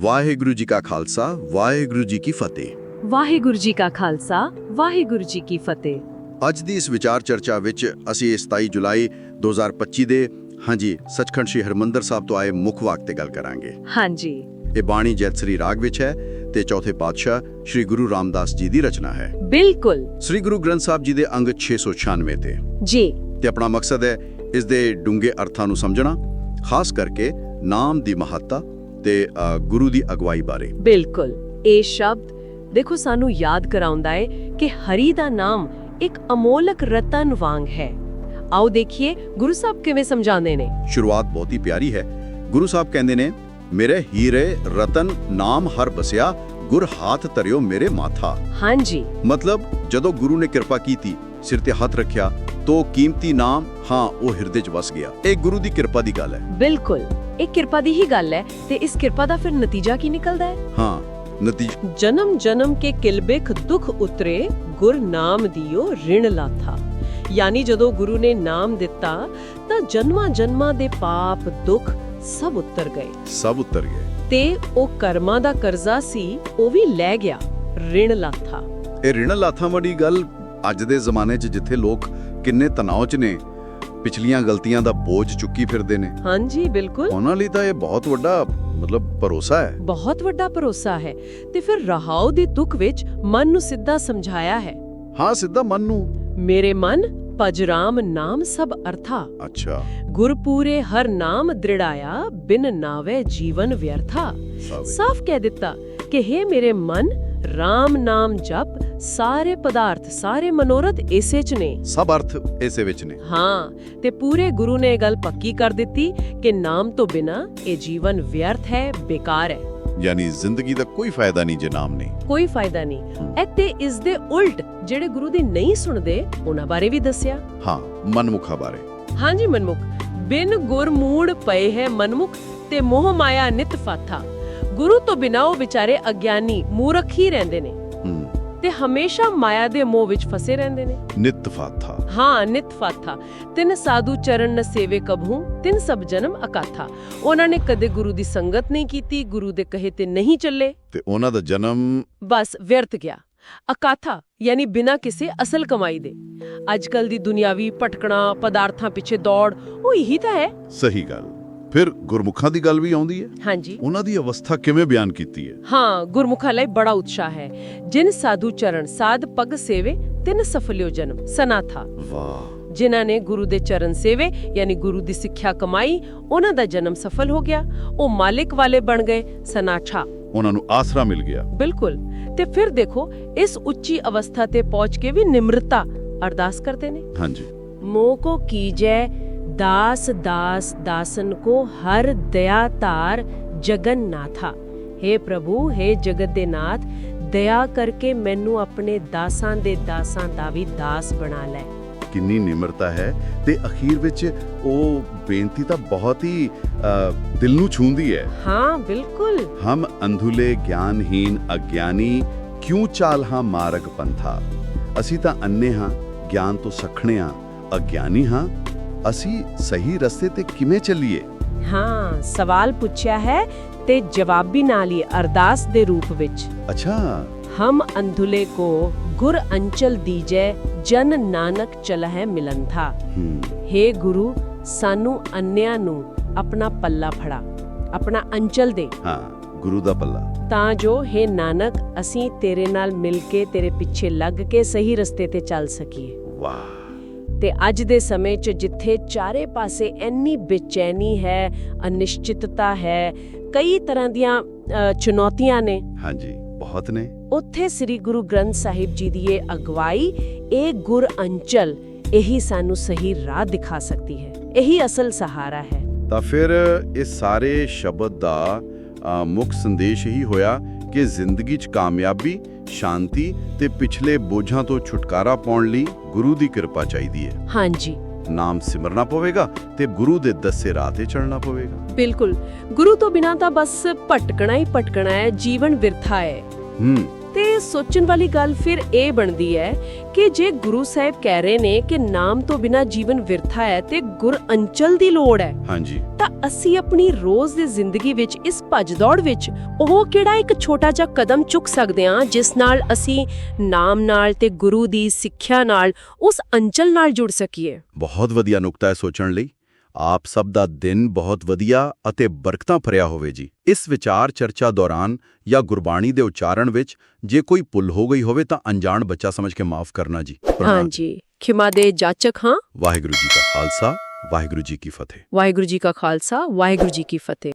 ਵਾਹਿਗੁਰੂ ਜੀ ਕਾ ਖਾਲਸਾ ਵਾਹਿਗੁਰੂ ਜੀ ਕੀ ਫਤਿਹ। ਵਾਹਿਗੁਰੂ ਜੀ ਕਾ ਖਾਲਸਾ ਵਾਹਿਗੁਰੂ ਜੀ ਕੀ ਫਤਿਹ। ਅੱਜ ਦੀ ਇਸ ਵਿਚਾਰ ਚਰਚਾ ਵਿੱਚ ਅਸੀਂ ਇਸ 27 ਜੁਲਾਈ 2025 ਦੇ ਹਾਂਜੀ ਸੱਚਖੰਡ ਸ੍ਰੀ ਹਰਮੰਦਰ ਸਾਹਿਬ ਤੋਂ ਆਏ ਮੁੱਖ ਵਾਕ ਤੇ ਗੱਲ ਕਰਾਂਗੇ। ਹਾਂਜੀ। ਇਹ ਬਾਣੀ ਜੈਤਸਰੀ ਰਾਗ ਵਿੱਚ ਹੈ ਤੇ ਚੌਥੇ ਪਾਤਸ਼ਾਹ ਸ੍ਰੀ ਗੁਰੂ ਰਾਮਦਾਸ ਜੀ ਦੀ ਰਚਨਾ ਹੈ। ਬਿਲਕੁਲ। ਸ੍ਰੀ ਗੁਰੂ ਗ੍ਰੰਥ ਸਾਹਿਬ ਜੀ ਦੇ ਅੰਗ 696 ਤੇ। ਜੀ। ਤੇ ਆਪਣਾ ਮਕਸਦ ਹੈ ਇਸ ਦੇ ਡੂੰਘੇ ਅਰਥਾਂ ਨੂੰ ਸਮਝਣਾ ਖਾਸ ਕਰਕੇ ਨਾਮ ਦੀ ਮਹੱਤਤਾ ਤੇ ਗੁਰੂ ਦੀ ਅਗਵਾਈ ਬਾਰੇ। ਬਿਲਕੁਲ। ਇਹ ਸ਼ਬਦ ਦੇਖੋ ਸਾਨੂੰ ਯਾਦ ਕਰਾਉਂਦਾ ਹੈ ਕਿ ਹਰੀ ਦਾ ਨਾਮ ਇੱਕ ਅਮੋਲਕ ਰਤਨ ਵਾਂਗ ਹੈ। ਆਓ ਦੇਖੀਏ ਗੁਰੂ ਸਾਹਿਬ ਕਿਵੇਂ ਸਮਝਾਉਂਦੇ ਨੇ। ਸ਼ੁਰੂਆਤ ਬਹੁਤ ਹੀ ਪਿਆਰੀ ਹੈ। ਗੁਰੂ ਸਾਹਿਬ ਕਹਿੰਦੇ ਨੇ ਮੇਰੇ ਹੀਰੇ ਰਤਨ ਨਾਮ ਹਰ ਬਸਿਆ ਗੁਰ ਹਾਥ ਧਰਿਓ ਮੇਰੇ ਮਾਥਾ। ਹਾਂਜੀ। ਮਤਲਬ ਜਦੋਂ ਗੁਰੂ ਨੇ ਕਿਰਪਾ ਕੀਤੀ ਸਿਰ ਤੇ ਹੱਥ ਰੱਖਿਆ ਤੋ ਕੀਮਤੀ ਨਾਮ ਹਾਂ ਉਹ ਹਿਰਦੇ 'ਚ ਵਸ ਗਿਆ। ਇਹ ਗੁਰੂ ਦੀ ਕਿਰਪਾ ਦੀ ਗੱਲ ਹੈ। ਬਿਲਕੁਲ। ਇਹ ਕਿਰਪਾ ਦੀ ਹੀ ਗੱਲ ਹੈ ਤੇ ਇਸ ਕਿਰਪਾ ਦਾ ਫਿਰ ਨਤੀਜਾ ਕੀ ਨਿਕਲਦਾ ਹੈ? ਹਾਂ ਨਤੀਜਾ ਜਨਮ ਜਨਮ ਕੇ ਕਿਲਬਿਖ ਦੁਖ ਉਤਰੇ ਗੁਰ ਨਾਮ ਦਿਓ ਰਿਣ ਲਾਥਾ। ਯਾਨੀ ਜਦੋਂ ਗੁਰੂ ਨੇ ਨਾਮ ਦਿੱਤਾ ਤਾਂ ਜਨਮਾਂ ਜਨਮਾਂ ਦੇ ਪਾਪ ਦੁੱਖ ਸਭ ਉਤਰ ਗਏ। ਸਭ ਉਤਰ ਗਏ। ਤੇ ਉਹ ਕਰਮਾਂ ਦਾ ਕਰਜ਼ਾ ਸੀ ਉਹ ਵੀ ਲੈ ਗਿਆ ਰਿਣ ਲਾਥਾ। ਇਹ ਰਿਣ ਲਾਥਾਂ ਵਾਲੀ ਗੱਲ ਅੱਜ ਦੇ ਜ਼ਮਾਨੇ 'ਚ ਜਿੱਥੇ ਲੋਕ ਕਿੰਨੇ ਤਣਾਅ 'ਚ ਨੇ ਪਿਛਲੀਆਂ ਗਲਤੀਆਂ ਦਾ ਬੋਝ ਚੁੱਕੀ ਫਿਰਦੇ ਨੇ। ਹਾਂਜੀ ਬਿਲਕੁਲ। ਉਹਨਾਂ ਲਈ ਤਾਂ ਇਹ ਬਹੁਤ ਵੱਡਾ ਮਤਲਬ ਭਰੋਸਾ ਹੈ। ਬਹੁਤ ਵੱਡਾ ਭਰੋਸਾ ਹੈ। ਤੇ ਫਿਰ ਰਹਾਉ ਦੇ ਦੁੱਖ ਵਿੱਚ ਮਨ ਨੂੰ ਸਿੱਧਾ ਸਮਝਾਇਆ ਹੈ। ਹਾਂ ਸਿੱਧਾ ਮਨ ਨੂੰ। ਮੇਰੇ ਮਨ ਪਜਰਾਮ ਨਾਮ ਸਭ ਅਰਥਾ। ਅੱਛਾ। ਗੁਰਪੂਰੇ ਹਰ ਨਾਮ ਦ੍ਰਿੜਾਇਆ ਬਿਨ ਨਾਵੇ ਜੀਵਨ ਵਿਅਰਥਾ। ਸਾਫ਼ ਕਹਿ ਦਿੱਤਾ ਕਿ हे ਮੇਰੇ ਮਨ RAM ਨਾਮ ਜਪ ਸਾਰੇ ਪਦਾਰਥ ਸਾਰੇ ਮਨੋਰਥ ਇਸੇ ਚ ਨੇ। ਸਭ ਅਰਥ ਇਸੇ ਵਿੱਚ ਨੇ। ਹਾਂ ਤੇ ਪੂਰੇ ਗੁਰੂ ਨੇ ਇਹ ਗੱਲ ਪੱਕੀ ਕਰ ਦਿੱਤੀ ਕਿ ਨਾਮ ਤੋਂ ਬਿਨਾ ਇਹ ਜੀਵਨ ਵਿਅਰਥ ਹੈ ਬੇਕਾਰ ਹੈ। ਯਾਨੀ ਜ਼ਿੰਦਗੀ ਦਾ ਕੋਈ ਫਾਇਦਾ ਨਹੀਂ ਜੇ ਨਾਮ ਨਹੀਂ। ਕੋਈ ਫਾਇਦਾ ਨਹੀਂ। ਅਤੇ ਇਸ ਦੇ ਉਲਟ ਜਿਹੜੇ ਗੁਰੂ ਦੀ ਨਹੀਂ ਸੁਣਦੇ ਉਹਨਾਂ ਬਾਰੇ ਵੀ ਦੱਸਿਆ। ਹਾਂ ਮਨਮੁਖਾ ਬਾਰੇ। ਹਾਂਜੀ ਮਨਮੁਖ। ਬਿਨ ਗੁਰ ਮੂੜ ਪਏ ਹੈ ਮਨਮੁਖ ਤੇ ਮੋਹ ਮਾਇਆ ਨਿਤ ਫਾਥਾ। ਗੁਰੂ ਤੋਂ ਬਿਨਾ ਉਹ ਵਿਚਾਰੇ ਅਗਿਆਨੀ ਮੂਰਖ ਹੀ ਰਹਿੰਦੇ ਨੇ। ਤੇ ਹਮੇਸ਼ਾ ਮਾਇਆ ਦੇ ਮੋਹ ਵਿੱਚ ਫਸੇ ਰਹਿੰਦੇ ਨੇ। ਨਿਤ ਫਾਥਾ। ਹਾਂ ਨਿਤ ਫਾਥਾ। ਤਿਨ ਸਾਧੂ ਚਰਨ ਨ ਸੇਵੇ ਕਭੂ ਤਿਨ ਸਭ ਜਨਮ ਅਕਾਥਾ। ਉਹਨਾਂ ਨੇ ਕਦੇ ਗੁਰੂ ਦੀ ਸੰਗਤ ਨਹੀਂ ਕੀਤੀ ਗੁਰੂ ਦੇ ਕਹੇ ਤੇ ਨਹੀਂ ਚੱਲੇ। ਤੇ ਉਹਨਾਂ ਦਾ ਜਨਮ ਬਸ ਵਿਅਰਥ ਗਿਆ। ਅਕਾਥਾ ਯਾਨੀ ਬਿਨਾ ਕਿਸੇ ਅਸਲ ਕਮਾਈ ਦੇ। ਅੱਜਕੱਲ ਦੀ ਦੁਨਿਆਵੀ ਭਟਕਣਾ ਪਦਾਰਥਾਂ ਪਿੱਛੇ ਦੌੜ ਉਹ ਇਹੀ ਤਾਂ ਹੈ। ਸਹੀ ਗੱਲ। ਫਿਰ ਗੁਰਮੁਖਾਂ ਦੀ ਗੱਲ ਵੀ ਆਉਂਦੀ ਹੈ? ਹਾਂਜੀ। ਉਹਨਾਂ ਦੀ ਅਵਸਥਾ ਕਿਵੇਂ ਬਿਆਨ ਕੀਤੀ ਹੈ? ਹਾਂ ਗੁਰਮੁਖਾਂ ਲਈ ਬੜਾ ਉਤਸ਼ਾਹ ਹੈ। ਜਿਨ ਸਾਧੂ ਚਰਨ ਸਾਧ ਪਗ ਸੇਵੇ ਤਿਨ ਸਫਲਿਓ ਜਨਮ ਸਨਾਥਾ। ਵਾਹ। ਜਿਨ੍ਹਾਂ ਨੇ ਗੁਰੂ ਦੇ ਚਰਨ ਸੇਵੇ ਯਾਨੀ ਗੁਰੂ ਦੀ ਸਿੱਖਿਆ ਕਮਾਈ ਉਹਨਾਂ ਦਾ ਜਨਮ ਸਫਲ ਹੋ ਗਿਆ। ਉਹ ਮਾਲਿਕ ਵਾਲੇ ਬਣ ਗਏ ਸਨਾਠਾ ਉਹਨਾਂ ਨੂੰ ਆਸਰਾ ਮਿਲ ਗਿਆ। ਬਿਲਕੁਲ। ਤੇ ਫਿਰ ਦੇਖੋ ਇਸ ਉੱਚੀ ਅਵਸਥਾ ਤੇ ਪਹੁੰਚ ਕੇ ਵੀ ਨਿਮਰਤਾ ਅਰਦਾਸ ਕਰਦੇ ਨੇ। ਹਾਂਜੀ। ਮੋਹ ਕੋ ਕੀਜੈ ਦਾਸ ਦਾਸ ਦਾਸਨ ਕੋ ਹਰ ਦਇਆ ਧਾਰ ਜਗਨਨਾਥਾ। हे ਪ੍ਰਭੂ हे ਜਗਤ ਦੇ ਨਾਥ ਦਇਆ ਕਰਕੇ ਮੈਨੂੰ ਆਪਣੇ ਦਾਸਾਂ ਦੇ ਦਾਸਾਂ ਦਾ ਵੀ ਦਾਸ ਬਣਾ ਲੈ। ਕਿੰਨੀ ਨਿਮਰਤਾ ਹੈ ਤੇ ਅਖੀਰ ਵਿੱਚ ਉਹ ਬੇਨਤੀ ਤਾਂ ਬਹੁਤ ਹੀ ਦਿਲ ਨੂੰ ਛੂੰਦੀ ਹੈ। ਹਾਂ ਬਿਲਕੁਲ। ਹਮ ਅੰਧੁਲੇ ਗਿਆਨਹੀਨ ਅਗਿਆਨੀ ਕਿਉਂ ਚਾਲ ਹਾਂ ਮਾਰਗ ਪੰਥਾ? ਅਸੀਂ ਤਾਂ ਅੰਨੇ ਹਾਂ ਗਿਆਨ ਤੋਂ ਸਖਣੇ ਹਾਂ ਅਗਿਆਨੀ ਹਾਂ। ਅਸੀਂ ਸਹੀ ਰਸਤੇ ਤੇ ਕਿਵੇਂ ਚੱਲੀਏ? ਹਾਂ ਸਵਾਲ ਪੁੱਛਿਆ ਹੈ ਤੇ ਜਵਾਬੀ ਨਾਲ ਹੀ ਅਰਦਾਸ ਦੇ ਰੂਪ ਵਿੱਚ। ਅੱਛਾ। ਹਮ ਅੰਧੁਲੇ ਕੋ ਗੁਰ ਅੰਚਲ ਦੀਜੈ ਜਨ ਨਾਨਕ ਚਲਹਿ ਮਿਲੰਥਾ ਹੂੰ। ਹੇ ਗੁਰੂ ਸਾਨੂੰ ਅੰਨਿਆਂ ਨੂੰ ਆਪਣਾ ਪੱਲਾ ਫੜਾ ਆਪਣਾ ਅੰਚਲ ਦੇ। ਹਾਂ ਗੁਰੂ ਦਾ ਪੱਲਾ। ਤਾਂ ਜੋ ਹੇ ਨਾਨਕ ਅਸੀਂ ਤੇਰੇ ਨਾਲ ਮਿਲ ਕੇ ਤੇਰੇ ਪਿੱਛੇ ਲੱਗ ਕੇ ਸਹੀ ਰਸਤੇ ਤੇ ਚੱਲ ਸਕੀਏ। ਵਾਹ। ਤੇ ਅੱਜ ਦੇ ਸਮੇਂ 'ਚ ਜਿੱਥੇ ਚਾਰੇ ਪਾਸੇ ਇੰਨੀ ਬੇਚੈਨੀ ਹੈ ਅਨਿਸ਼ਚਿਤਤਾ ਹੈ ਕਈ ਤਰ੍ਹਾਂ ਦੀਆਂ ਚੁਣੌਤੀਆਂ ਨੇ। ਹਾਂਜੀ ਬਹੁਤ ਨੇ। ਉੱਥੇ ਸ੍ਰੀ ਗੁਰੂ ਗ੍ਰੰਥ ਸਾਹਿਬ ਜੀ ਦੀ ਇਹ ਅਗਵਾਈ ਇਹ ਗੁਰ ਅੰਚਲ ਇਹੀ ਸਾਨੂੰ ਸਹੀ ਰਾਹ ਦਿਖਾ ਸਕਦੀ ਹੈ। ਇਹੀ ਅਸਲ ਸਹਾਰਾ ਹੈ। ਤਾਂ ਫਿਰ ਇਸ ਸਾਰੇ ਸ਼ਬਦ ਦਾ ਮੁੱਖ ਸੰਦੇਸ਼ ਹੀ ਹੋਇਆ ਕਿ ਜ਼ਿੰਦਗੀ 'ਚ ਕਾਮਯਾਬੀ ਸ਼ਾਂਤੀ ਤੇ ਪਿਛਲੇ ਬੋਝਾਂ ਤੋਂ ਛੁਟਕਾਰਾ ਪਾਉਣ ਲਈ ਗੁਰੂ ਦੀ ਕਿਰਪਾ ਚਾਹੀਦੀ ਹੈ। ਹਾਂਜੀ। ਨਾਮ ਸਿਮਰਨਾ ਪਵੇਗਾ ਤੇ ਗੁਰੂ ਦੇ ਦੱਸੇ ਰਾਹ ਤੇ ਚੱਲਣਾ ਪਵੇਗਾ। ਬਿਲਕੁਲ। ਗੁਰੂ ਤੋਂ ਬਿਨਾਂ ਤਾਂ ਬਸ ਭਟਕਣਾ ਹੀ ਭਟਕਣਾ ਹੈ ਜੀਵਨ ਵਿਰਥਾ ਹੈ। ਹੂੰ। ਤੇ ਸੋਚਣ ਵਾਲੀ ਗੱਲ ਫਿਰ ਇਹ ਬਣਦੀ ਹੈ ਕਿ ਜੇ ਗੁਰੂ ਸਾਹਿਬ ਕਹਿ ਰਹੇ ਨੇ ਕਿ ਨਾਮ ਤੋਂ ਬਿਨਾ ਜੀਵਨ ਵਿਰਥਾ ਹੈ ਤੇ ਗੁਰ ਅੰਚਲ ਦੀ ਲੋੜ ਹੈ ਹਾਂਜੀ। ਤਾਂ ਅਸੀਂ ਆਪਣੀ ਰੋਜ਼ ਦੀ ਜ਼ਿੰਦਗੀ ਵਿੱਚ ਇਸ ਭੱਜ-ਦੌੜ ਵਿੱਚ ਉਹ ਕਿਹੜਾ ਇੱਕ ਛੋਟਾ ਜਿਹਾ ਕਦਮ ਚੁੱਕ ਸਕਦੇ ਹਾਂ ਜਿਸ ਨਾਲ ਅਸੀਂ ਨਾਮ ਨਾਲ ਤੇ ਗੁਰੂ ਦੀ ਸਿੱਖਿਆ ਨਾਲ ਉਸ ਅੰਚਲ ਨਾਲ ਜੁੜ ਸਕੀਏ? ਬਹੁਤ ਵਧੀਆ ਨੁਕਤਾ ਹੈ ਸੋਚਣ ਲਈ। ਆਪ ਸਭ ਦਾ ਦਿਨ ਬਹੁਤ ਵਧੀਆ ਅਤੇ ਬਰਕਤਾਂ ਭਰਿਆ ਹੋਵੇ ਜੀ। ਇਸ ਵਿਚਾਰ ਚਰਚਾ ਦੌਰਾਨ ਜਾਂ ਗੁਰਬਾਣੀ ਦੇ ਉਚਾਰਨ ਵਿੱਚ ਜੇ ਕੋਈ ਭੁੱਲ ਹੋ ਗਈ ਹੋਵੇ ਤਾਂ ਅਣਜਾਣ ਬੱਚਾ ਸਮਝ ਕੇ ਮਾਫ ਕਰਨਾ ਜੀ। ਪ੍ਰਣਾਮ। ਹਾਂਜੀ। ਖਿਮਾ ਦੇ ਜਾਚਕ ਹਾਂ। ਵਾਹਿਗੁਰੂ ਜੀ ਕਾ ਖਾਲਸਾ ਵਾਹਿਗੁਰੂ ਜੀ ਕੀ ਫਤਿਹ। ਵਾਹਿਗੁਰੂ ਜੀ ਕਾ ਖਾਲਸਾ ਵਾਹਿਗੁਰੂ ਜੀ ਕੀ ਫਤਿਹ।